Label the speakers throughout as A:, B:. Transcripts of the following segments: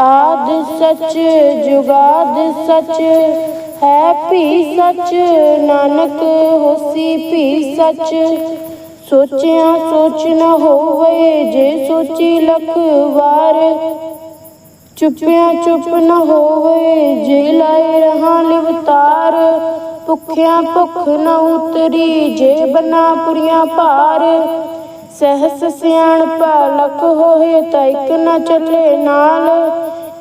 A: ਆਦ ਸਚ, ਜੁਗਾਦ ਸਚ, ਹੈ ਭੀ ਸਚ, ਨਾਨਕ ਹੋਸੀ ਭੀ ਸਚ। ਸੋਚਿਆ ਸੋਚ ਨ ਹੋਵੇ, ਜੇ ਸੋਚੀ ਲਖ ਵਾਰ। ਚੁੱਪਿਆ ਚੁੱਪ ਨ ਹੋਵੇ, ਜੇ ਲਾਏ ਰਹਾ ਲਿਵਤਾਰ ਭੁੱਖਿਆ ਭੁੱਖ ਨ ਉਤਰੀ, ਜੇ ਬਨਾ ਪੁਰੀਆਂ ਭਾਰ। ਸਹਸ ਸਿਆਣ ਲਖ ਹੋਏ, ਤਾਂ ਇੱਕ ਨ ਚੱਲੇ ਨਾਲ।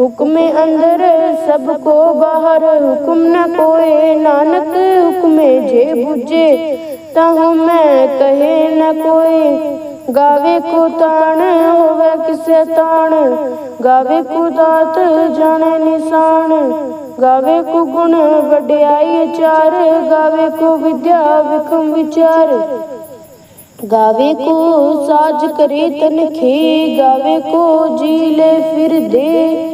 A: ਹੁਕਮ ਅੰਦਰ, ਸਭ ਕੋ ਬਾਹਰ, ਹੁਕਮ ਨ ਕੋਏ। ਨਾਨਕ ਹੁਕਮੇ ਜੇ 부ਜੇ ਤਾਂ ਮੈਂ ਕਹੇ ਨ ਕੋਈ ਗਾਵੇ ਕੋ ਤਾਣ ਹੋਵੇ ਕਿਸੇ ਤਾਣ, ਗਾਵੇ ਕੋ ਦਾਤ ਜਾਣੇ ਨਿਸ਼ਾਨ। ਗਾਵੇ ਕੋ ਗੁਣ ਵਡਿਆਈ ਅਚਾਰ ਗਾਵੇ ਕੋ ਵਿਦਿਆ ਵਿਖਮ ਵਿਚਾਰ। ਗਾਵੇ ਕੋ ਸਾਜ ਕਰੇ ਤਨਖੇ, ਗਾਵੇ ਕੋ ਜੀ ਲੈ ਫਿਰ ਦੇ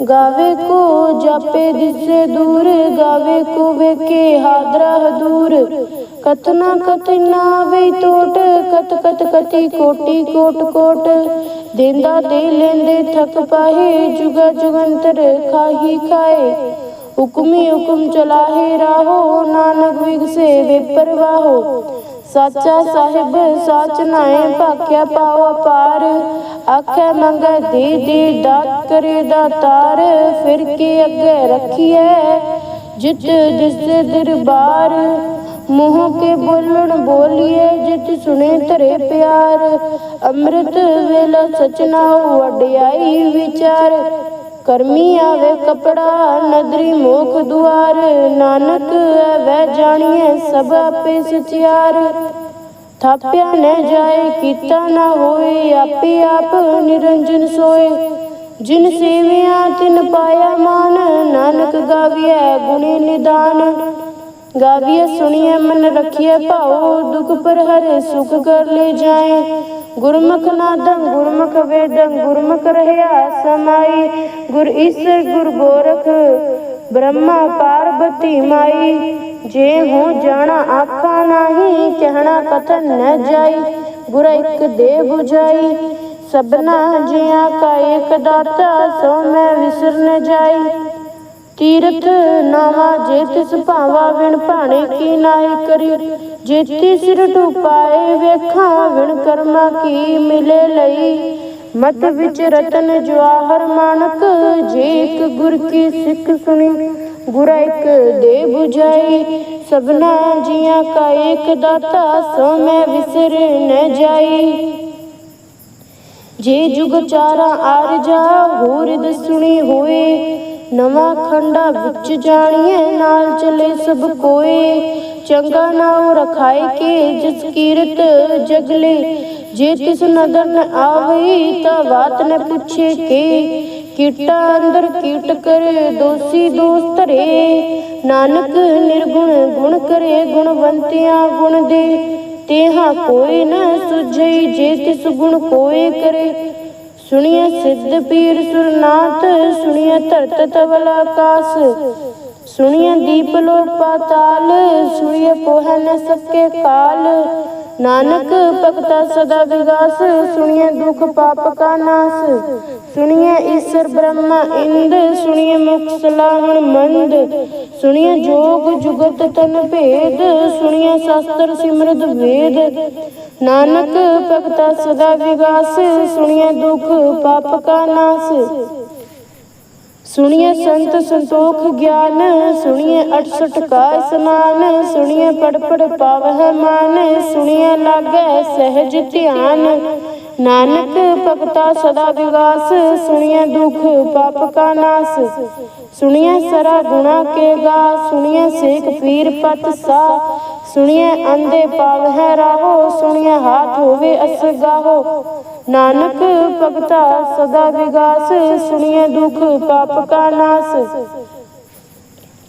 A: ਗਾਵੇ ਕੋ ਜਾਪੇ ਦਿਸੇ ਦੂਰ, ਗਾਵੇ ਕੋ ਵੇਖੇ ਹਾਦਰਾ ਹਦੂਰ। ਕਤਨਾ ਕਤਨਾ ਵੇ ਟੋਟ ਕਤ ਕਤ ਕਤੀ ਕੋਟੀ ਕੋਟ ਕੋਟ। ਦੇਂਦਾ ਦੇ ਲੈਂਦੇ ਥਕ ਪਾਹੇ, ਜੁਗਾ ਜੁਗੰਤਰ ਖਾਹੀ ਖਾਏ। ਹੁਕਮੀ ਹੁਕਮ ਚਲਾਹੇ ਰਾਹੋ, ਨਾਨਕ ਵਿਗਸੇ ਵੇ ਪਰਵਾਹੋ ਸਾਚਾ ਸਾਹਿਬ, ਸਾਚ ਨਾਏ, ਭਾਖਿਆ ਪਾਉ ਅਪਾਰ। ਆਖੇ ਮੰਗੈ ਦੇ ਦਾਤ ਕਰੇ ਦਾਤਾਰ ਫਿਰ ਕੇ ਅੱਗੇ ਰੱਖੀਐ? ਜਿਤ ਜਿਸ ਦਰਬਾਰ, ਮੂੰਹ ਕੇ ਬੋਲਣ ਬੋਲੀਏ ਜਿਤ ਸੁਣੇ ਧਰੇ ਪਿਆਰ। ਅੰਮ੍ਰਿਤ ਵੇਲਾ ਸਚਨਾ ਵਡਿਆਈ ਵਿਚਾਰ, ਕਰਮੀ ਆਵੇ ਕਪੜਾ, ਨਦਰੀ ਮੋਖ ਦੁਆਰ। ਨਾਨਕ ਵੈ ਜਾਣੀਏ ਸਭ ਆਪੇ ਸਚਿਆਰ। ਥਾਪਿਆ ਨ ਜਾਏ, ਕੀਤਾ ਨਾ ਹੋਏ, ਆਪੇ ਆਪ ਨਿਰੰਜਨ ਸੋਏ। ਜਿਨ ਸੇਵਿਆ ਤਿਨ ਪਾਇਆ ਮਾਨ, ਨਾਨਕ ਗਾਵਿਆ ਗੁਣੀ ਨਿਦਾਨ। ਗਾਵੀਐ ਸੁਣੀਐ ਮਨ ਰਖੀਐ ਭਾਉ, ਦੁਖ ਪਰ ਹਰੇ ਸੁਖ ਕਰ ਲੈ ਜਾਏ। ਗੁਰਮੁਖ ਨਾਦੰ ਗੁਰਮੁਖ ਵੇਦੰ, ਗੁਰਮੁਖ ਰਹਿਆ ਸਮਾਈ। ਗੁਰ ਈਸਰ ਗੁਰ ਗੋਰਖ, ਬ੍ਰਹਮਾ ਪਾਰਬਤੀ ਮਾਈ। ਜੇ ਹੂੰ ਜਾਣਾ ਆਖਾ ਨਹੀਂ, ਕਹਿਣਾ ਕਥਨ ਨ ਜਾਈ ਗੁਰ ਇੱਕ ਦੇ 부ਝਾਈ ਸਭਨਾ ਜੀਆਂ ਕਾ ਇੱਕ ਦਾਤਾ, ਸੋ ਮੈਂ ਵਿਸਰ ਨ ਜਾਈ। ਤੀਰਥ ਨਾਵਾ, ਜੇ ਤਿਸ ਭਾਵਾ ਵਿਣ ਭਾਣੇ ਕੀ ਨਾਹੀ ਕਰੀ। ਜੇ ਤਿਸ ਰਟੂ ਪਾਏ ਵੇਖਾਂ, ਵਿਣ ਕਰਮਾ ਕੀ ਮਿਲੇ ਲਈ। ਮਤ ਵਿੱਚ ਰਤਨ ਜਵਾਹਰ ਮਾਨਕ, ਜੇ ਇੱਕ ਗੁਰ ਕੀ ਸਿੱਖ ਸੁਣੀ। ਗੁਰ ਇੱਕ ਦੇ 부ਝਾਈ ਸਭਨਾ ਜੀਆਂ ਕਾ ਇੱਕ ਦਾਤਾ, ਸੋ ਮੈਂ ਵਿਸਰ ਨ ਜਾਈ। ਜੇ ਜੁਗ ਚਾਰਾ ਆਰਜਾ ਹੋਰ ਦਸੁਣੀ ਹੋਏ, ਨਵਾਂ ਖੰਡਾ ਵਿੱਚ ਜਾਣੀਏ ਨਾਲ ਚਲੇ ਸਭ ਕੋਏ। ਚੰਗਾ ਨਾਉ ਰਖਾਏ ਕੇ, ਜਿਸ ਕੀਰਤ ਜਗਲੇ, ਜੇ ਤਿਸ ਨਦਰ ਨ ਆਵਈ, ਤਾਂ ਬਾਤ ਨ ਪੁੱਛੇ ਕੇ। ਕੀਟਾ ਅੰਦਰ ਕੀਟ ਕਰੇ, ਦੋਸੀ ਦੋਸ ਧਰੇ। ਨਾਨਕ ਨਿਰਗੁਣ ਗੁਣ ਕਰੇ, ਗੁਣਵੰਤਿਆਂ ਗੁਣ ਦੇ। ਤੇਹਾ ਕੋਈ ਨ ਸੁਝਈ ਜੇ ਤਿਸ ਗੁਣ ਕੋਏ ਕਰੇ। ਸੁਣੀਏ ਸਿੱਧ ਪੀਰ ਸੁਰਨਾਥ ਸੁਣੀਏ ਧਰਤ ਤਵਲ ਆਕਾਸ। ਸੁਣੀਏ ਦੀਪ ਲੋ ਪਾਤਾਲ ਸੁਣੀਏ ਪੋਹ ਨ ਸਕੇ ਕਾਲ। ਨਾਨਕ ਭਗਤਾ ਸਦਾ ਵਿਗਾਸ ਸੁਣੀਏ ਦੁਖ ਪਾਪ ਕਾ ਨਾਸ। ਸੁਣੀਏ ਈਸ਼ਰ ਬ੍ਰਹਮਾ ਇੰਦ ਸੁਣੀਏ ਮੁਖ ਸਲਾਹਣ ਮੰਦ। ਸੁਣੀਏ ਜੋਗ ਜੁਗਤ ਤਨ ਭੇਦ ਸੁਣੀਏ ਸ਼ਾਸਤਰ ਸਿਮਰਤ ਵੇਦ। ਨਾਨਕ ਭਗਤਾ ਸਦਾ ਵਿਗਾਸ ਸੁਣੀਏ ਦੁਖ ਪਾਪ ਕਾ ਨਾਸ। ਸੁਣੀਏ ਸੰਤ ਸੰਤੋਖ ਗਿਆਨ ਸੁਣੀਏ 68 ਕਾ ਇਸਨਾਨ ਸੁਣੀਏ ਪੜ ਪੜ ਪਾਵਹਿ ਮਾਨ ਸੁਣੀਏ ਲਾਗੈ ਸਹਿਜ ਧਿਆਨ। ਨਾਨਕ ਭਗਤਾ ਸਦਾ ਵਿਗਾਸ ਸੁਣੀਏ ਦੁਖ ਪਾਪ ਕਾ ਨਾਸ। ਸੁਣੀਏ ਸਰਾ ਗੁਣਾ ਕੇ ਗਾ ਸੁਣੀਏ ਸੇਖ ਪੀਰ ਪਤ ਸਾ। ਸੁਣੀਏ ਅੰਦੇ ਪਾਵਹਿ ਰਾਹੋ ਸੁਣੀਏ ਹਾਥ ਹੋਵੇ ਅਸਗਾਹੋ ਨਾਨਕ ਭਗਤਾ ਸਦਾ ਵਿਗਾਸ ਸੁਣੀਏ ਦੁਖ ਪਾਪ ਕਾ ਨਾਸ।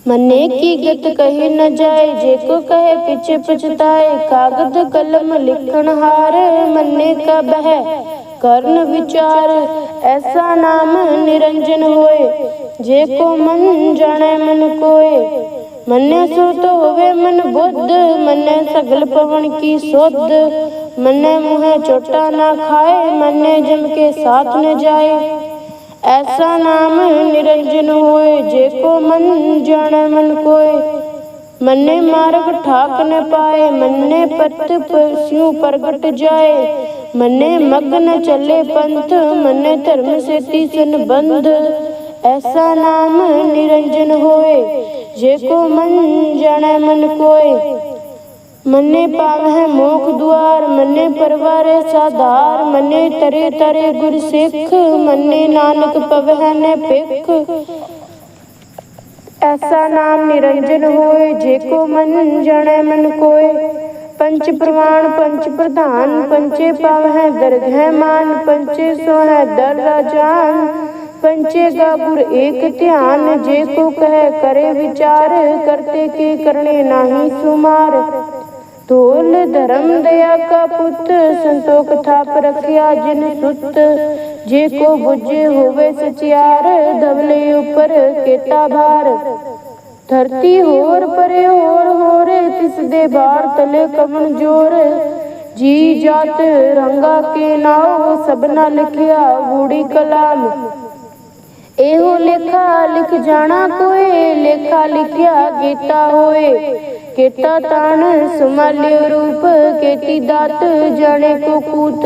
A: ਮੰਨੇ ਕੀ ਗਤ ਕਹੇ ਨ ਜਾਏ, ਜੇ ਕੋ ਕਹੇ ਪਿਛੇ ਪਛਤਾਏ, ਕਾਗਦ ਕਲਮ ਲਿਖਣ ਹਾਰ ਮੰਨੇ ਕਾ ਬਹਿ। ਕਰਨ ਵਿਚਾਰ ਐਸਾ ਨਾਮ ਨਿਰੰਜਨ ਹੋਏ, ਜੇ ਕੋ ਮਨ ਜਾਣੈ ਮਨ ਕੋਏ। ਮੰਨੇ ਸੋ ਤੋ ਹੋਵੇ ਮਨ ਬੁੱਧ ਮੰਨੇ ਸਗਲ ਪਵਨ ਕੀ ਸੁਧ। मन्ने मुँह चोटा ना खाए, मन्ने जम के साथ न जाए। ऐसा नाम निरंजन होए, जे को मन जाने मन कोय मन्ने मार्ग ठाक न पाए, मन्ने पत स्यू प्रगट जाए। मन्ने मग्न चले पंथ, मन्ने धर्म से तीसन बंध। ऐसा नाम निरंजन होए, जे को मन जाने मन कोय ਮੰਨੇ ਪਾਵਹਿ ਮੋਖ ਦੁਆਰ, ਮੰਨੇ ਪਰਵਾਰੇ ਸਾਧਾਰ, ਮੰਨੇ ਤਰੇ ਤਰੇ ਗੁਰ ਸਿੱਖ, ਮੰਨੇ ਨਾਨਕ ਪਵਹਿ ਨੇ ਪਿਖ ਐਸਾ ਨਾਮ ਨਿਰੰਜਨ ਹੋਏ, ਜੇ ਕੋ ਮਨ ਜਣੈ ਮਨ ਕੋਏ। ਪੰਚ ਪ੍ਰਮਾਣ ਪੰਚ ਪ੍ਰਧਾਨ, ਪੰਚੇ ਪਾਵਹਿ ਦਰਗਹਿ ਮਾਨ, ਪੰਚੇ ਸੋਹੈ ਦਰ ਰਾਜਾਨ ਪੰਚੇ ਦਾ ਗੁਰ ਏਕ ਧਿਆਨ, ਜੇ ਕੋ ਕਹੈ ਕਰੇ ਵਿਚਾਰ, ਕਰਤੇ ਕੀ ਕਰਨੇ ਨਾਹੀ ਸੁਮਾਰ। ਤੋਲ ਧਰਮ ਦਇਆ ਕਾ ਪੁੱਤ, ਸੰਤੋਖ ਥਾਪ ਰਖਿਆ ਜਿਨ ਸੁਤ। ਜੇ ਕੋ ਬੁਝੇ ਹੋਵੇ ਸਚਿਆਰ, ਦਵਲੇ ਉਪਰ ਕੇਤਾ ਭਾਰ। ਧਰਤੀ ਹੋਰ ਪਰੇ ਹੋਰ ਹੋਰੇ, ਤਿਸ ਦੇ ਬਾਰ ਤਲੇ ਕਮਨ ਜੋਰ। ਜੀ ਜਾਤ ਰੰਗਾ ਕੇ ਨਾਉ, ਸਭਨਾ ਲਿਖਿਆ ਊੜੀ ਕਲਾਮ ਇਹੋ ਲੇਖਾ ਲਿਖ ਜਾਣਾ ਕੋਏ, ਲੇਖਾ ਲਿਖਿਆ ਗੀਤਾ ਹੋਏ। ਕੇਤਾ ਤਾਣ ਸੁਮਾਲਿਓ ਰੂਪ, ਕੇਤੀ ਦਾਤ ਜਾਣੇ ਕੋ ਕੂਤ।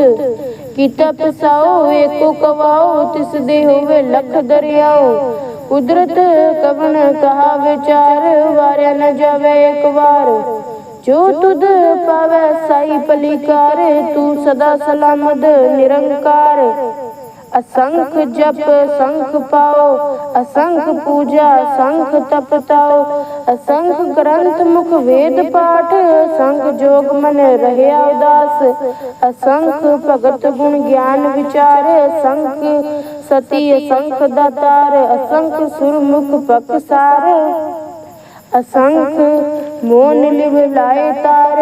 A: ਕੀਤਾ ਪਸਾਓ, ਏਕੋ ਕਵਾਓ, ਤਿਸ ਦੇ ਹੋਵੇ ਲਖ ਦਰਿਆਓ। ਕੁਦਰਤ ਕਵਨ ਕਹਾ ਵਿਚਾਰ, ਵਾਰਿਆ ਨ ਜਾਵੇ ਇੱਕ ਵਾਰ। ਜੋ ਤੁਧ ਪਾਵੈ ਸਾਈ ਪਲੀਕਾਰ, ਤੂੰ ਸਦਾ ਸਲਾਮਤ ਨਿਰੰਕਾਰ। असंख जप संख पाओ असंख पूजा संख तप ताओ असंख ग्रंथ मुख वेद पाठ संख जोग मन रहया उदास असंख भगत गुण ज्ञान विचार असंख सती असंख दातार असंख सुरमुख पकसार असंख मोन लिव लाए तार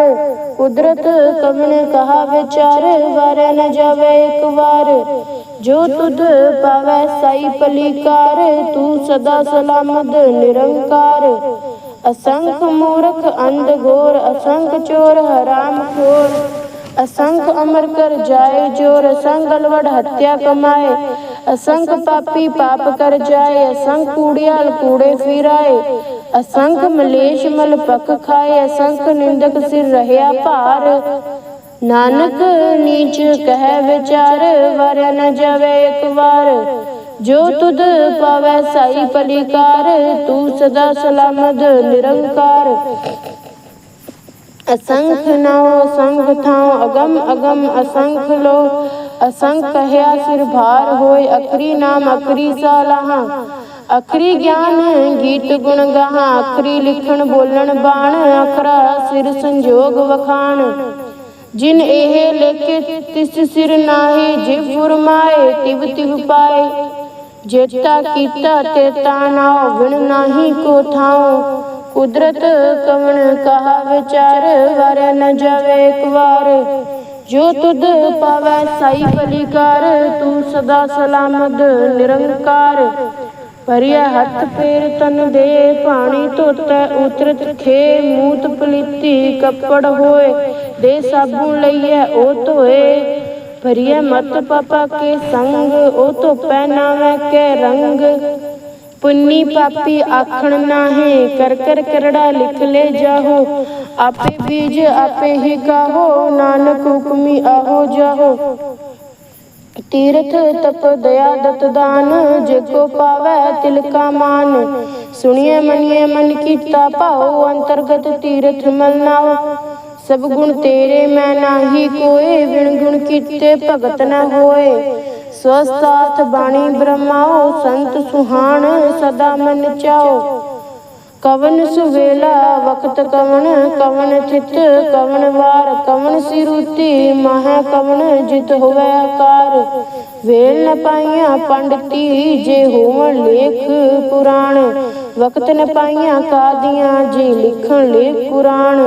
A: कुदरत कवन कहा विचार वार न जावे एक वार जो तुध पावै साई पलीकार तू सदा सलामत निरंकार असंख मूर्ख अंध घोर असंख चोर हराम खोर असंख अमर कर जाए जोर असंख अलवड़ हत्या कमाए असंख पापी पाप कर जाए असंख कूड़ियाल कूड़े फिराए ਅਸੰਖ ਮਲੇਸ਼ ਮਲ ਪਕ ਖਾਏ, ਅਸੰਖ ਨਿੰਦਕ ਸਿਰ ਰਹਿਆ ਭਾਰ। ਨਾਨਕ ਨੀਚ ਕਹਿ ਵਿਚਾਰ ਵਰਿਆ ਨ ਜਾਵੇ ਇੱਕ ਵਾਰ। ਜੋ ਤੁਧ ਪਾਵੈ ਸਾਈ ਪਲਿਕਾਰ, ਤੂੰ ਸਦਾ ਸਲਾਮਤ, ਨਿਰੰਕਾਰ। ਅਸੰਖ ਨਾਉ, ਅਸੰਖ ਥਾਉ, ਅਗਮ ਅਗਮ ਅਸੰਖ ਲੋ। ਅਸੰਖ ਕਹਿਆ ਸਿਰ ਭਾਰ ਹੋਏ, ਅਕਰੀ ਨਾਮ ਅਕਰੀ ਸਾਲਾਹਾਂ। ਅਖਰੀ ਗਿਆਨ, ਗੀਤ ਗੁਣ, ਗਾਹਾਂ, ਅਖਰੀ ਲਿਖਣ, ਬੋਲਣ, ਬਾਣ, ਅਖਰਾ, ਸਿਰ ਸੰਜੋਗ ਵਖਾਣ। ਜਿਨ ਇਹ ਲੇਖੇ, ਤਿਸ ਸਿਰ ਨਾਹੀ ਜੇ ਫੁਰਮਾਏ, ਤਿਵ ਤਿਵ ਪਾਏ। ਜੇਤਾ ਕੀਤਾ ਤੇ ਤਾਨਾਉ ਵਿਣ ਨਾਹੀ ਕੋ ਥਾਉ। ਕੁਦਰਤ ਕਵਣ ਕਹਾ ਵਿਚਾਰ, ਵਰ ਨ ਜਾਵੇ ਇੱਕ ਵਾਰ। ਜੋ ਤੁਧ ਪਾਵੈ ਸਾਈ ਬਲੀਕਾਰ, ਤੂੰ ਸਦਾ ਸਲਾਮਤ, ਨਿਰੰਕਾਰ। ਭਰਿਆ ਹੱਥ ਪੇਰ ਤਨ ਦੇ, ਪਾਣੀ ਧੋਤੈ, ਉਤਰਤ ਖੇ ਮੂਤ ਪਲੀਤੀ, ਕੱਪੜ ਹੋਏ, ਦੇ ਸਾਬੂ ਲਈਐ, ਉਹ ਧੋਏ। ਭਰਿਆ ਮਤ ਪਾਪਾ ਕੇ ਸੰਗ, ਉਹ ਧੋ ਪਹਿਨਾਵੇ ਕੇ ਰੰਗ। ਪੁੰਨੀ ਪਾਪੀ ਆਖਣ ਨਾਹੇ, ਕਰ ਕਰ ਕਰੜਾ ਲਿਖ ਲੈ ਜਾਹੋ। ਆਪੇ ਬੀਜ ਆਪੇ ਹੀ ਗਾਹੋ, ਨਾਨਕ ਹੁਕਮੀ ਆਹੋ ਜਾਹੋ। ਤੀਰਥ ਤਪ ਦਇਆ ਦਤ ਦਾਨ ਜੇ ਕੋ ਪਾਵੈ ਤਿਲ ਕਾ ਮਾਨ। ਸੁਣੀਏ ਮਨੀਏ ਮਨ ਕੀਤਾ ਭਾਉ, ਅੰਤਰਗਤ ਤੀਰਥ ਮਲ ਨਾਉ। ਸਭ ਗੁਣ ਤੇਰੇ ਮੈਂ ਨਾਹੀ ਕੋਏ ਵਿਣ ਗੁਣ ਕੀਤੇ ਭਗਤ ਨਾ ਹੋਏ। ਸਵਸਤਾਥ ਬਾਣੀ ਬ੍ਰਹਮਾਓ ਸੰਤ ਸੁਹਾਣ, ਸਦਾ ਮਨ ਚਾਓ ਕਵਨ ਸੁਵੇਲਾ ਵਕਤ ਕਵਨ ਕਵਨ ਥਿਤ ਕਵਨ ਵਾਰ ਕਵਨ ਸਿਰੂਤੀ ਮਹਾ ਕਵਨ ਜਿਤ ਹੋਵੇ ਆਕਾਰ। ਵੇਲ ਨ ਪਾਈਆਂ ਪੰਡਤੀ ਜੇ ਹੋਵਣ ਲੇਖ ਪੁਰਾਣ। ਵਕਤ ਨ ਪਾਈਆਂ ਕਾਦੀਆਂ ਜੇ ਲਿਖਣ ਲੇਖ ਪੁਰਾਣ।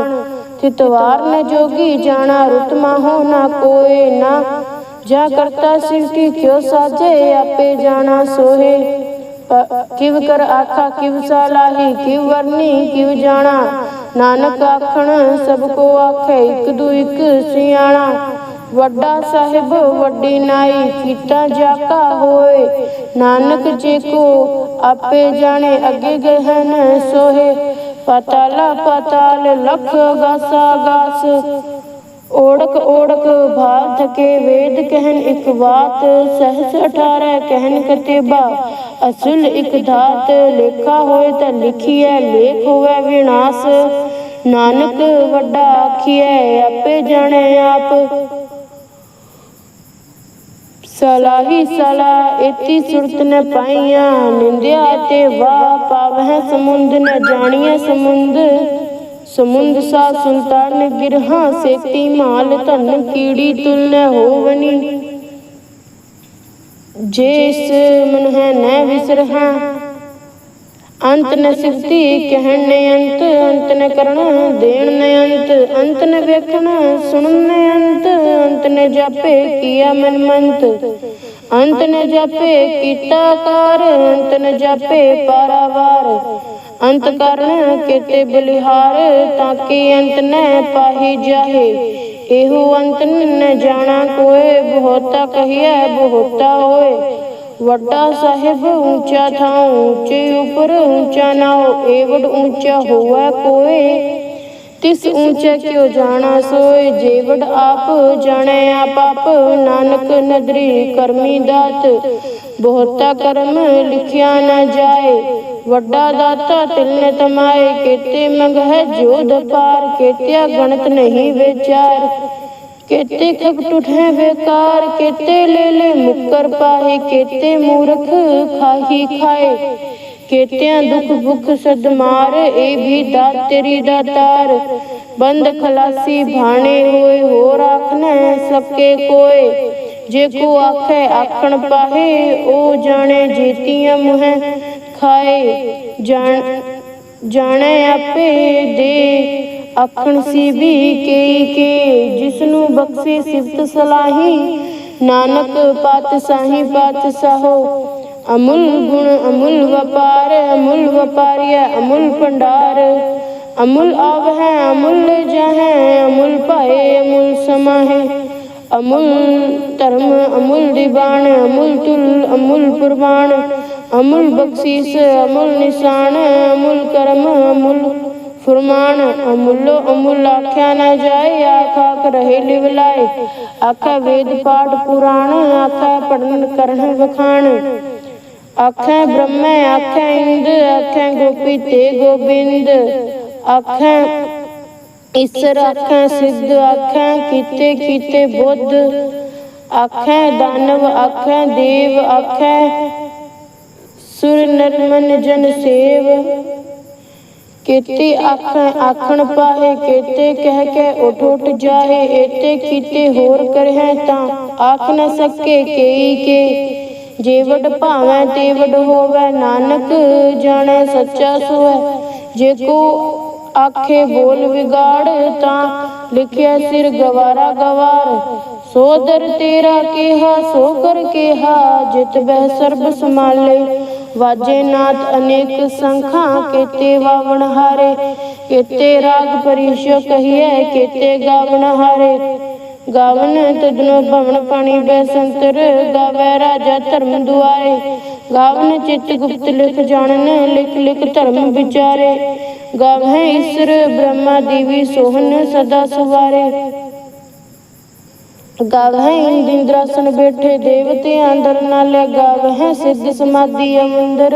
A: ਥਿਤਵਾਰ ਨ ਜੋਗੀ ਜਾਣਾ ਰੁਤ ਮਾਹੋ ਨਾ ਕੋਏ ਨਾ। ਜਾ ਕਰਤਾ ਸਿਰਤੀ ਕਿਉ ਸਾਜੇ ਆਪੇ ਜਾਣਾ ਸੋਹੇ। ਕਿਵ ਕਰ ਆਖਾ, ਕਿਵ ਸਲਾਹੀ, ਕਿਵ ਵਰਨੀ, ਕਿਵ ਜਾਣਾ। ਨਾਨਕ ਆਖਣ, ਸਭ ਕੋ ਆਖੇ, ਇਕ ਦੂ ਇਕ ਸਿਆਣਾ। ਵੱਡਾ ਸਾਹਿਬ, ਵੱਡੀ ਨਾਈ, ਕੀਤਾ ਜਾਕਾ ਹੋਏ। ਨਾਨਕ ਜੇ ਕੋ ਆਪੇ ਜਾਣੇ, ਅੱਗੇ ਗਹਿਨ ਸੋਹੇ। ਪਤਾਲਾ, ਪਤਾਲ, ਲਖ ਗਾਸਾ ਗਾਸ। ਓੜਕ ਓੜਕ ਭਾਤ ਕੇ ਵੇਦ ਕਹਿਨ ਇੱਕ ਬਾਤ, ਸਹਸ 18 ਕਹਿਨ ਕਤੇਬਾ। ਅਸਲ ਇੱਕ ਧਾਤ ਲੇਖਾ ਹੋਏ ਤਾਂ ਲਿਖੀਐ, ਲੇਖ ਹੋਵੇ ਵਿਨਾਸ਼। ਨਾਨਕ ਵੱਡਾ ਆਖੀਐ, ਆਪੇ ਜਾਣੇ ਆਪ। ਸਲਾਹੀ ਸਲਾ ਇਤੀ ਸੁਰਤ ਨੇ ਪਾਈਆਂ, ਨਿੰਦਿਆ ਤੇ ਵਾ ਪਾਵਹਿ ਸਮੁੰਦ, ਨ ਜਾਣੀਐ ਸਮੁੰਦ। ਸਮੁੰਦ ਸਾ ਸੁਲਤਾਨ ਗਿਰਹਾ ਸੇਤੀ ਮਾਲ ਧਨ ਕੀੜੀ ਤੁਲ ਨ ਹੋਵਨੀ। ਜੇਸ ਮਨ ਹੈ ਨ ਵਿਸਰਹਾ, ਅੰਤ ਨ ਸਿਫਤੀ ਕਹਿਣ ਨ ਅੰਤ ਅੰਤ ਨ ਕਰਣ ਦੇਣ ਨ ਅੰਤ ਅੰਤ ਨ ਵੇਖਣ ਸੁਣਨ ਨ ਅੰਤ ਅੰਤ ਨ ਜਾਪੇ ਕੀਆ ਮਨ ਮੰਤ। ਅੰਤ ਨ ਜਾਪੇ ਕੀਤਾ ਕਾਰ ਅੰਤ ਨ ਜਾਪੇ ਪਾਰਾਵਾਰ। ਅੰਤ ਕਰਨ ਕੀਤੇ ਬਲਿਹਾਰ ਤਾਂ ਕਿ ਅੰਤ ਨ ਪਾਹੀ ਜਾਹੇ। ਇਹੋ ਅੰਤ ਨ ਜਾਣਾ ਕੋਏ, ਬਹੁਤਾ ਕਹੀਐ, ਬਹੁਤਾ ਹੋਏ। ਵੱਡਾ ਸਾਹਿਬ ਉੱਚਾ ਥਾਂ ਉੱਚੇ ਉਪਰ ਉੱਚਾ ਨਾਉ ਏਵਡ ਉੱਚਾ ਹੋਵੇ ਕੋਏ। ਤਿਸ ਉੱਚਾ ਕਿਉ ਜਾਣਾ ਸੋਏ ਜੇਵਡ ਆਪ ਜਾਣੈ ਆਪ, ਨਾਨਕ ਨਦਰੀ ਕਰਮੀ ਦਾਤ। ਬਹੁਤਾ ਕਰਮ ਲਿਖਿਆ ਨਾ ਜਾਏ ਵੱਡਾ ਦਾਤਾ ਤਿਲਨੇ ਤਮਾਏ ਕੀਤੇ ਮੰਗਹਿ ਜੋਦ ਪਾਰ ਕੀਤਿਆ, ਗਣਤ ਨਹੀਂ ਵਿਚਾਰ। ਕੀਤੇ ਖਪ ਟੁੱਟੇ ਵੇਕਾਰ, ਕੀਤੇ ਲੈ ਲੈ ਮੁੱਕਰ ਪਾਹੀ, ਕੀਤੇ ਮੂਰਖ ਖਾਹੀ ਖਾਏ। ਕੀਤਿਆਂ ਦੁੱਖ ਭੁੱਖ ਸਦ ਮਾਰੇ ਇਹ ਵੀ ਦਾ ਤੇਰੀ ਦਾਤਾਰ। ਬੰਦ ਖਲਾਸੀ ਭਾਣੇ ਹੋਏ ਹੋ ਰੱਖਨੇ ਸਕੇ ਕੋਏ। ਜੇ ਕੋ ਆਖੇ, ਆਖਣ ਪਾਹੇ, ਉਹ ਜਾਣੇ ਜੀਤੀਆਂ ਮੁਹੈ। ਖਾਏ ਜਾਣ ਜਾਣੇ ਆਪੇ ਦੇ। ਆਖਣ ਸੀ ਵੀ ਕੇ ਕੇ ਜਿਸ ਨੂੰ ਬਖਸ਼ੇ ਸਿਫਤ ਸਲਾਹੀ। ਨਾਨਕ ਪਾਤਸ਼ਾਹੀ ਪਾਤਸ਼ਾਹੋ, ਅਮੁਲ ਗੁਣ ਅਮੁਲ ਵਪਾਰ, ਅਮੁਲ ਵਪਾਰੀਆ ਅਮੁਲ ਭੰਡਾਰ। ਅਮੁਲ ਆਵ ਹੈ ਅਮੁਲ ਜਹ, ਅਮੁਲ ਭਾਏ, ਅਮੁਲ ਸਮਾ ਅਮੁਲ ਧਰਮ, ਅਮੁਲ ਦੀਵਾਨ, ਅਮੁਲ ਤੁਲ, ਅਮੁਲ ਪੁਰਬਾਨ ਅਮੁਲ ਬਖਸ਼ੀਸ, ਅਮੁੱਲ ਨਿਸ਼ਾਨ, ਅਮੁੱਲ ਕਰਮ, ਅਮੁੱਲ ਫਰਮਾਨ। ਅਮੁੱਲੋ ਅਮੁੱਲ ਆਖਿਆ ਨਾ ਜਾਏ, ਆਖ ਆਖ ਰਹੇ ਲਿਵ ਲਾਏ। ਵੇਦ ਪਾਠ ਪੁਰਾਣ ਆਖਾ ਪੜਨ ਕਰਨ ਵਖਾਣ। ਆਖੈ ਬ੍ਰਹਮੈ ਆਖੈ ਇੰਦ ਆਖੈ ਗੋਪੀ ਤੇ ਗੋਬਿੰਦ। ਆਖੈ ਈਸਰ ਆਖੈ ਸਿੱਧ ਆਖੈ ਕੀਤੇ ਕੀਤੇ ਬੁੱਧ। ਆਖੈ ਦਾਨਵ ਆਖੈ ਦੇਵ ਆਖੈ ਸੁਰ ਨਰ ਜਨ ਸੇਵ। ਕੀਤੇ ਆਖੈ ਆਖਣ ਪਾਹੇ ਕੀਤੇ ਕਹਿ ਕੇ ਉਠ ਉਠ ਜਾਹੇ, ਏਤੇ ਕੀਤੇ ਹੋਰ ਕਰਹਿ ਤਾਂ ਆਖ ਨ ਸਕੇ ਕੇਈ ਕੇ। ਜੇ ਵਡ ਭਾਵੈ ਤੇ ਨਾਨਕ ਜਾਣੈ ਸੱਚਾ ਸੋਐ ਜੇ ਕੋ ਆਖੇ ਬੋਲ ਵਿਗਾੜ ਤਾਂ ਲਿਖਿਆ ਸਿਰ ਗਵਾਰਾ ਗਵਾਰ। ਸੋਦਰ ਤੇਰਾ ਕਿਹਾ, ਸੋ ਕਰ ਕਿਹਾ, ਜਿਤ ਬਹਿ ਸਰਬ ਸਮਾਲੇ ਵਾਜੇ ਨਾਦ ਅਨੇਕ ਸੰਖਾਂ ਕੀਤੇ ਵਾਵਣ ਹਾਰੇ, ਕੀਤੇ ਰਾਗ ਪਰਿਸ਼ੋ ਕਹੀਐ, ਕੀਤੇ ਗਾਵਣ ਹਾਰੇ। ਗਾਵਨ ਤਦਨੋ ਭਵਨ ਪਾਣੀ ਬੈ ਸੰਤਰ ਗਾਵੈ ਰਾਜਾ ਧਰਮ ਦੁਆਰੇ। ਗਾਵਨ ਚਿਤ ਗੁਪਤ ਲਿਖ ਜਾਣਨ, ਲਿਖ ਲਿਖ ਧਰਮ ਵਿਚਾਰੇ। ਗਾਵੈ ਈਸ਼ਰ, ਬ੍ਰਹਮਾ ਦੇਵੀ ਸੋਹਨ ਸਦਾ ਸਵਾਰੇ। ਗਾਵਹਿ ਇੰਦਰਾਸਨ ਬੈਠੇ ਦੇਵਤੇ ਅੰਦਰ ਨਾਲੇ ਗਾਵਹਿ ਸਿੱਧ ਸਮਾਧੀ ਅਮੰਦਰ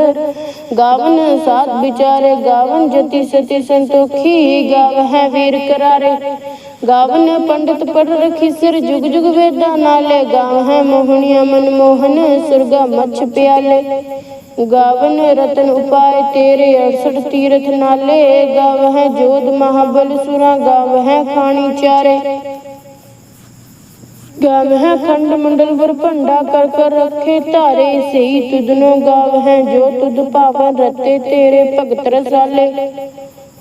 A: ਗਾਵਨ ਸਾਧ ਵਿਚਾਰੇ ਗਾਵਨ ਜਤੀ ਸਤੀ ਸੰਤੋਖੀ ਗਾਵਹਿ ਵੀਰ ਕਰਾਰੇ। ਗਾਵਨ ਪੰਡਿਤ ਪੜ ਰਖੀ ਸਿਰ ਜੁਗ ਜੁਗ ਵੇਦਾਂ ਨਾਲੇ ਗਾਵਹਿ ਮੋਹਣੀਆਂ ਮਨ ਮੋਹਨ ਸੁਰਗਾ ਮੱਛ ਪਿਆਲੇ। ਗਾਵਨ ਰਤਨ ਉਪਾਏ ਤੇਰੇ 68 ਤੀਰਥ ਨਾਲੇ। ਗਾਵਹਿ ਜੋਧ ਮਹਾਬਲ ਸੁਰਾ ਗਾਵਹਿ ਖਾਣੀ ਚਾਰੇ। ਗਾਵਹਿ ਖੰਡ ਮੰਡਲ ਵਰ ਭੰਡਾ ਕਰ ਕਰ ਰੱਖੇ ਧਾਰੇ ਸਹੀ ਤੁਧਨੋ ਗਾਵਹਿ ਜੋ ਤੁਧ ਭਾਵਨ ਰਤੇ ਤੇਰੇ ਭਗਤ ਰਸਾਲੇ।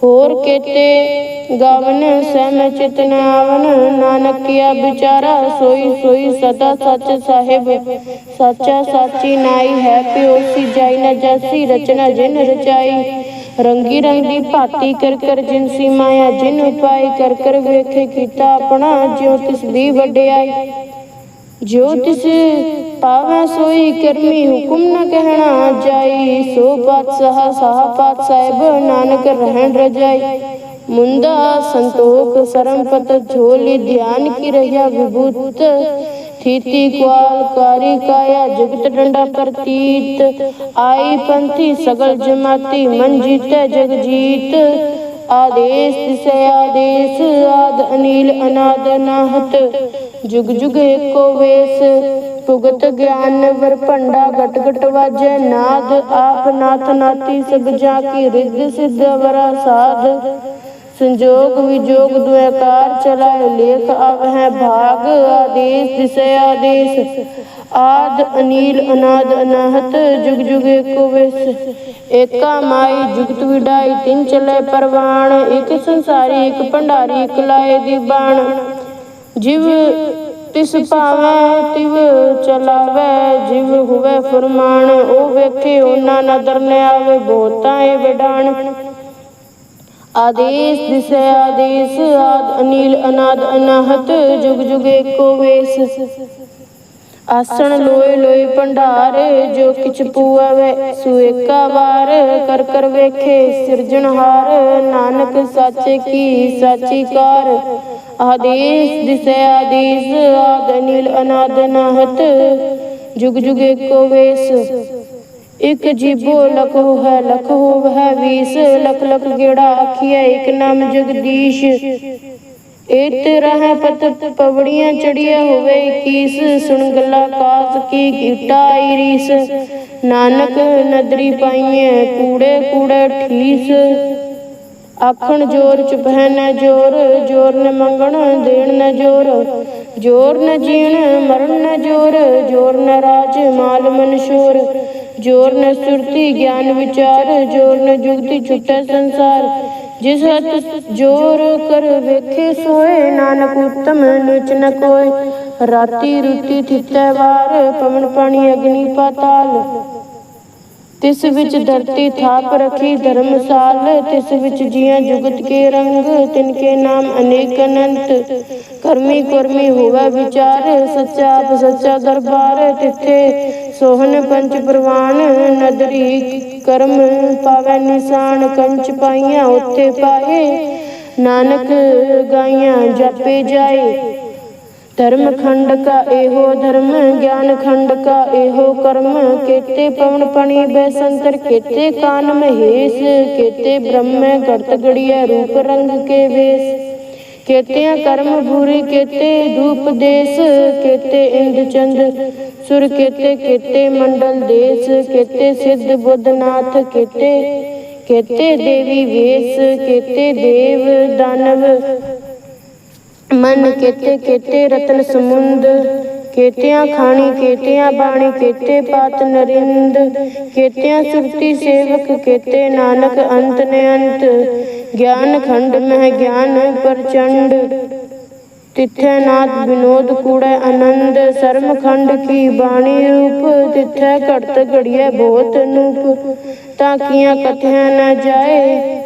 A: ਹੋਰ ਕੇਤੇ ਗਾਵਨ ਸਹਿਮ ਚਿਤਨ ਆਵਨ ਨਾਨਕਿਆ ਵਿਚਾਰਾ ਸੋਈ ਸੋਈ ਸਦਾ ਸੱਚ ਸਾਹਿਬ। ਸੱਚਾ ਸਾਚੀ ਨਾਈ ਹੈ ਪਿਓ ਸੀ ਜਾਈ, ਨਾ ਜਾਸੀ ਰਚਨਾ ਜਿਨ ਰਚਾਈ। ਰੰਗੀ ਰੰਗੀ ਭਾਤੀ ਕਰ ਕਰ ਜਿਨਸੀ ਮਾਇਆ ਜਿਨ ਉਪਾਈ ਕਰ ਕਰ ਵੇਖੇ ਕੀਤਾ ਆਪਣਾ ਜਿਉ ਤਿਸ ਦੀ ਵਡਿਆਈ। ਜੋ ਤਿਸ ਪਾਵੈ ਸੋਈ ਕਰਮੀ ਹੁਕਮ ਨ ਕਹਿਣਾ ਜਾਈ, ਸੋ ਪਾਤਸ਼ਾਹ ਸਾਹ ਪਾਤ ਸਾਹਿਬ ਨਾਨਕ ਰਹਿਣ ਰਜਾਈ। ਮੁੰਦਾ ਸੰਤੋਖ ਸਰਮਪਤ ਝੋਲੀ ਧਿਆਨ ਕੀ ਰਹਿਆ ਵਿਭੂਤ। ਥੀਤੀ ਕੁਆਲ ਕਾਰੀ ਕਾਇਆ, ਜਗਤ ਡੰਡਾ ਪ੍ਰਤੀਤ। ਆਈ ਪੰਥੀ ਸਗਲ ਜਮਾਤੀ, ਮਨ ਜੀਤੈ ਜਗ ਜੀਤ। ਆਦੇਸ਼ ਤਿਸੈ ਆਦੇਸ਼, ਆਦ ਅਨੀਲ ਅਨਾਦ ਨਾਹਤ। ਜੁਗ ਜੁਗ ਏਕੋ ਵੇਸ, ਭੁਗਤ ਗਿਆਨ ਵਰ ਭੰਡਾ ਗਟ ਗਟ ਵਾਜੈ। ਨਾਦ ਆਪ ਨਾਥ ਨਾਤੀ ਸਭ ਜਾ ਕੀ ਰਿੱਧ ਸਿੱਧ ਵਰਾ ਸਾਧ। ਸੰਜੋਗ ਵਿਜੋਗ ਦੁਆਕਾਰ ਚਲਾਏ ਲੇਖ ਆਵਹਿ ਭਾਗ ਆਦੇਸ਼, ਦਿਸੈ ਆਦੇਸ਼। ਆਦ, ਅਨੀਲ, ਅਨਾਦ, ਅਨਾਹਤ, ਜੁਗ ਜੁਗ ਏਕੋ ਵਿਸ। ਏਕਾ ਮਾਈ, ਜੁਗਤ ਵਿਡਾਈ, ਤਿਨ ਚਲੇ ਪਰਵਾਣ। ਇਕ ਸੰਸਾਰੀ, ਇਕ ਭੰਡਾਰੀ, ਇਕ ਲਾਏ ਦੀ ਬਾਣ। ਜਿਵ ਤਿਸ ਭਾਵੈ, ਤਿਵ ਚਲਾਵੈ, ਜਿਵ ਹੁਵੇ ਫਰਮਾਨ। ਉਹ ਵੇਖੇ, ਉਹਨਾਂ ਨਦਰ ਨ ਆਵੇ ਬਹੁਤਾ ਏ ਵਿਡਾਣ। ਆਦੇਸ਼ ਦਿਸੈ ਆਦੇਸ਼ ਆਦ ਅਨੀਲ ਅਨਾਦ ਅਨਾਹਤ ਜੁਗ ਜੁਗ ਏਕੋ ਵੇਸ ਆਸਣ ਲੋਏ ਲੋਏ ਭੰਡਾਰ ਜੋ ਕਿਛ ਪੂਵੈ ਸੁਏਕਾ ਵਾਰ ਕਰ ਕਰ ਵੇਖੇ ਸਿਰਜਣਹਾਰ ਨਾਨਕ ਸਾਚੇ ਕੀ ਸਾਚੀ ਕਾਰ ਆਦੇਸ਼ ਦਿਸੈ ਆਦੇਸ਼ ਆਦ ਅਨੀਲ ਅਨਾਦ ਅਨਾਹਤ ਜੁਗ ਜੁਗ ਏਕੋ ਵੇਸ ਇਕ ਜੀਬੋ ਲਖ ਹੈ ਲਖ ਹੈ ਵੀਸ, ਲਖ ਲਖ ਗੇੜਾ ਆਖੀਐ, ਇਕ ਨਾਮ ਜਗਦੀਸ਼। ਏਤ ਰਹਿ ਪਤ ਪਵੜੀਆਂ ਚੜੀਆਂ ਹੋਵੇ 21 ਸੁਣ ਗੱਲਾ ਕਾਸ ਕੀ ਕੀਟਾ ਆਈ ਨਾਨਕ ਨਦਰੀ ਪਾਈਐ, ਕੂੜੇ ਕੂੜੇ ਠੀਸ ਆਖਣ ਜੋਰ ਚੁਪਹਿ ਨ ਜੋਰ ਜੋਰ ਨ ਮੰਗਣ ਦੇਣ ਨ ਜੋਰ। ਜੋਰ ਨ ਜੀਣ, ਮਰਨ ਨਾ ਜੋਰ ਜੋਰ ਨ ਰਾਜ, ਮਾਲ ਮਨਸ਼ੋਰ। ਜੋਰ ਨ ਸੁਰਤੀ, ਗਿਆਨ, ਵਿਚਾਰ, ਜੋਰ ਨ ਜੁਗਤੀ ਛੁਟੈ ਸੰਸਾਰ। ਜਿਸ ਹੱਥ ਜੋਰ ਕਰ, ਵੇਖੇ ਸੋਏ ਨਾਨਕ ਉਤਮ ਨੀਚ ਨ ਕੋਏ। ਰਾਤੀ ਰੁਤੀ ਥਿਤੈ ਵਾਰ, ਪਵਨ ਪਾਣੀ ਅਗਨੀ ਪਾਤਾਲ। ਤਿਸ ਵਿੱਚ ਧਰਤੀ ਥਾਪ ਰਖੀ ਧਰਮਸਾਲ ਤਿਸ ਵਿੱਚ ਜੀਆਂ ਜੁਗਤ ਕੇ ਰੰਗ, ਤਿਨ ਕੇ ਨਾਮ ਅਨੇਕ ਅਨੰਤ। ਕਰਮੀ ਕਰਮੀ ਹੋਵੇ ਵਿਚਾਰ, ਸੱਚਾ ਆਪ ਸੱਚਾ ਦਰਬਾਰ, ਤਿੱਥੇ ਸੋਹਨ ਪੰਚ ਪ੍ਰਵਾਨ ਨਦਰੀ ਕਰਮ ਪਾਵੈ ਨਿਸ਼ਾਨ ਕੰਚ ਪਾਈਆਂ ਉੱਥੇ ਪਾਏ। ਨਾਨਕ ਗਾਈਆਂ ਜਪੇ ਜਾਏ। ਧਰਮ ਖੰਡ ਕਾ ਇਹੋ ਧਰਮ, ਗਿਆਨ ਖੰਡ ਕਾ ਇਹੋ ਕਰਮ। ਕੇਤੇ ਪਵਨ ਪਣੀ ਬੈਸੰਤਰ ਕੇਤੇ ਕਾਨ ਮਹੇਸ਼। ਕੇਤੇ ਬ੍ਰਹਮ ਕਰਤ ਗੜੀਐ ਰੂਪ ਰੰਗ ਕੇ ਵੇਸ। ਕੇਤਿਆਂ ਕਰਮ ਭੂਰੀ ਕੇਤੇ ਧੂਪ ਦੇਸ, ਕੇਤੇ ਇੰਦ ਚੰਦ, ਸੁਰ ਕੇਤੇ ਕੇਤੇ ਮੰਡਲ ਦੇਸ, ਕੇਤੇ ਸਿੱਧ ਬੁੱਧਨਾਥ ਕੇਤੇ ਕੇਤੇ ਦੇਵੀ ਵੇਸ, ਕੇਤੇ ਦੇਵ ਦਾਨਵ, ਮਨ ਕੇਤੇ ਕੇਤੇ ਰਤਨ ਸਮੁੰਦ ਕੇਤਿਆਂ ਖਾਣੀ ਕੇਤਿਆਂ ਬਾਣੀ ਕੇਤੇ ਪਾਤ ਨਰਿੰਦ ਕੇਤਿਆਂ ਸੁਰਤੀ ਸੇਵਕ ਕੇਤੇ ਨਾਨਕ ਅੰਤ ਨੇ ਅੰਤ, ਗਿਆਨ ਖੰਡ ਮਹਿ ਗਿਆਨ ਪ੍ਰਚੰਡ। ਤਿੱਥੈ ਨਾਦ ਵਿਨੋਦ ਕੂੜੈ ਆਨੰਦ, ਸਰਮ ਖੰਡ ਕੀ ਬਾਣੀ ਰੂਪ, ਤਿੱਥੈ ਘੜਤ ਘੜੀਐ ਬਹੁਤ ਨੂਪ, ਤਾਂ ਕੀਆਂ ਕਥਿਆ ਨਾ ਜਾਏ।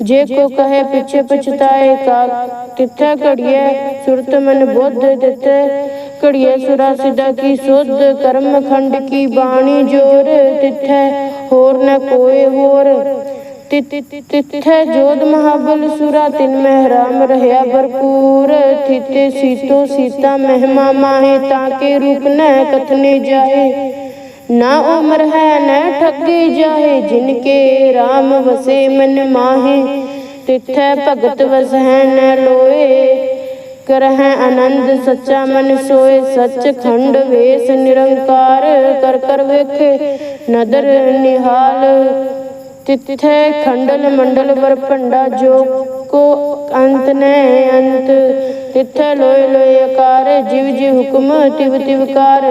A: ਜੇ ਕੋ ਕਹੇ ਪਿਛੇ ਪਛਤਾਏ ਕਾ, ਤਿੱਥੈ ਘੜੀਐ ਸੁਰਤ ਮਨ ਬੁੱਧ ਦਿੱਤੇ। ਘੜੀਐ ਸੁਰਾ ਸਿਦਾ ਕੀ ਸੁਧ, ਕਰਮ ਖੰਡ ਕੀ ਬਾਣੀ ਜੋਰ, ਤਿੱਥੈ ਹੋਰ ਨ ਕੋਏ ਹੋਰ। ਤਿੱਥੈ ਜੋਧ ਮਹਾਬਲ ਸੁਰਾ, ਤਿਨ ਮਹਿ ਰਾਮ ਰਹਿਆ ਭਰਪੂਰ। ਥਿਤੇ ਸੀਤੋ ਸੀਤਾ ਮਹਿਮਾ ਮਾਹੇ, ਤਾਂ ਕੇ ਰੂਪ ਨੈ ਕਥਨੇ ਜਾਏ ਨਾ ਉਮਰ ਹੈ, ਨਾ ਠੱਗੇ ਜਾਏ ਜਿਨ ਕੇ ਰਾਮ ਵਸੇ ਮਨ ਮਾਹੇ। ਤਿੱਥੈ ਭਗਤ ਵਸਹਿ ਨ ਲੋਏ ਕਰਹਿ ਆਨੰਦ ਸੱਚਾ ਮਨ ਸੋਏ ਸੱਚ ਖੰਡ ਵੇਸ ਨਿਰੰਕਾਰ ਕਰ ਕਰ ਵੇਖੇ। ਨਦਰ ਨਿਹਾਲ, ਤਿੱਥੈ ਖੰਡਲ ਮੰਡਲ ਵਰ ਭੰਡਾ ਜੋ ਕੋ ਅੰਤ ਨੇ ਅੰਤ। ਤਿੱਥੈ ਲੋਏ ਲੋਏ ਆਕਾਰ, ਜਿਵ ਜਿਵ ਹੁਕਮ, ਤਿਵ ਤਿਵ ਕਾਰ।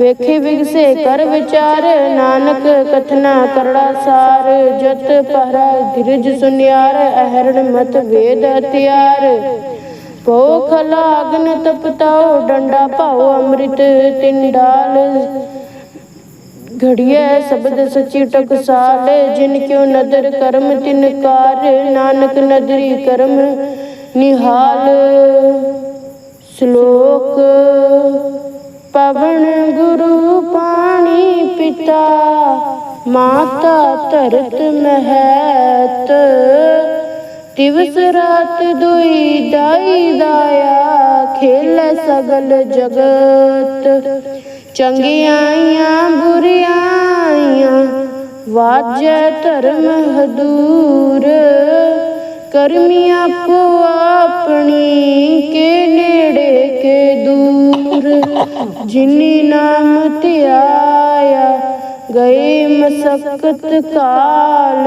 A: ਵੇਖੇ ਵਿਗਸੇ ਕਰ ਵਿਚਾਰ, ਨਾਨਕ ਕਥਨਾ ਕਰੜਾ ਸਾਰ। ਜਤ ਪਹਰਾ ਧੀਰਜ ਸੁਨਿਆਰ, ਅਹਰਣ ਮਤ ਵੇਦ ਹਥਿਆਰ। ਭੋਖ ਲਾਗਨ ਤਪਤਾਓ ਡੰਡਾ ਭਾਓ ਅੰਮ੍ਰਿਤ ਤਿਨ ਡਾਲ। ਘੜੀਐ ਸ਼ਬਦ ਸਚੀ ਟਕਸਾਲ, ਜਿਨ ਕਿਉ ਨਦਰ ਕਰਮ ਤਿਨ ਕਾਰ। ਨਾਨਕ ਨਦਰੀ ਕਰਮ ਨਿਹਾਲ। ਸ਼ਲੋਕ, ਪਵਨ ਗੁਰੂ ਪਾਣੀ ਪਿਤਾ, ਮਾਤਾ ਧਰਤ ਮਹੈਤ। ਦਿਵਸ ਰਾਤ ਦੁਈ ਦਾਈ ਦਾਇਆ ਖੇਲ ਸਗਲ ਜਗਤ। ਚੰਗਿਆਈਆਂ ਬੁਰਿਆਈਆਂ ਵਾਜੈ ਧਰਮ ਹਦੂਰ। ਕਰਮੀ ਆਪੋ ਆਪਣੀ, ਕੇ ਨੇੜੇ, ਕੇ ਦੂਰ। ਜਿਨੀ ਨਾਮ ਧਿਆਇਆ ਗਏ ਮਸਕਤ ਕਾਲ।